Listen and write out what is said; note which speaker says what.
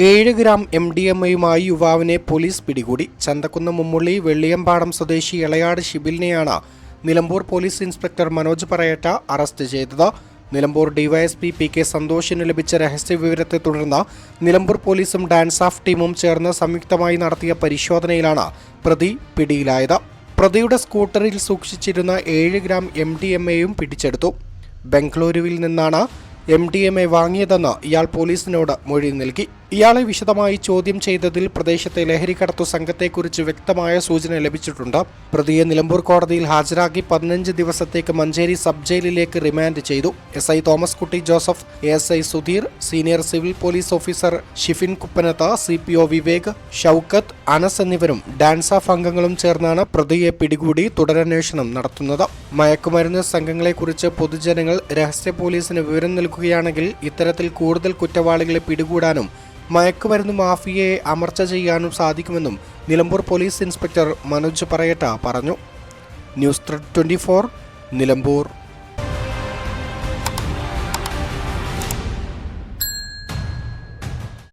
Speaker 1: ഏഴ് gram M D M എയുമായി യുവാവിനെ പോലീസ് പിടികൂടി. ചന്തക്കുന്ന് മുമ്മുള്ളി വെള്ളിയമ്പാടം സ്വദേശി ഇളയാട് ഷിബിലിനെയാണ് Nilambur police inspector Manoj Parayatta arrest ചെയ്തത്. നിലമ്പൂർ ഡിവൈഎസ്പി പി കെ സന്തോഷിന് ലഭിച്ച രഹസ്യ വിവരത്തെ തുടർന്ന് നിലമ്പൂർ പോലീസും ഡാൻസ് ഓഫ് ടീമും ചേർന്ന് സംയുക്തമായി നടത്തിയ പരിശോധനയിലാണ് പ്രതി പിടിയിലായത്. പ്രതിയുടെ സ്കൂട്ടറിൽ സൂക്ഷിച്ചിരുന്ന ഏഴ് ഗ്രാം എം ഡി എം എയും പിടിച്ചെടുത്തു. ബംഗളൂരുവിൽ നിന്നാണ് എം ഡി എം എ വാങ്ങിയതെന്ന് ഇയാൾ പോലീസിനോട് മൊഴി നൽകി. ഇയാളെ വിശദമായി ചോദ്യം ചെയ്തതിൽ പ്രദേശത്തെ ലഹരിക്കടത്തു സംഘത്തെക്കുറിച്ച് വ്യക്തമായ സൂചന ലഭിച്ചിട്ടുണ്ട്. പ്രതിയെ നിലമ്പൂർ കോടതിയിൽ ഹാജരാക്കി പതിനഞ്ച് ദിവസത്തേക്ക് മഞ്ചേരി സബ് ജയിലിലേക്ക് റിമാൻഡ് ചെയ്തു. S I Thomas Kutty Joseph S I Sudheer senior civil police officer Shifin Kuppanath C P O Vivek Shoukath Anas എന്നിവരും ഡാൻസ് ഓഫ് അംഗങ്ങളും ചേർന്നാണ് പ്രതിയെ പിടികൂടി തുടരന്വേഷണം നടത്തുന്നത്. മയക്കുമരുന്ന് സംഘങ്ങളെക്കുറിച്ച് പൊതുജനങ്ങൾ രഹസ്യ പോലീസിന് വിവരം നൽകുകയാണെങ്കിൽ ഇത്തരത്തിൽ കൂടുതൽ കുറ്റവാളികളെ പിടികൂടാനും മയക്കുമരുന്ന് മാഫിയയെ അമർച്ച ചെയ്യാനും സാധിക്കുമെന്നും നിലമ്പൂർ പോലീസ് ഇൻസ്പെക്ടർ മനോജ് പറയട്ട പറഞ്ഞു. News thread twenty Nilambur.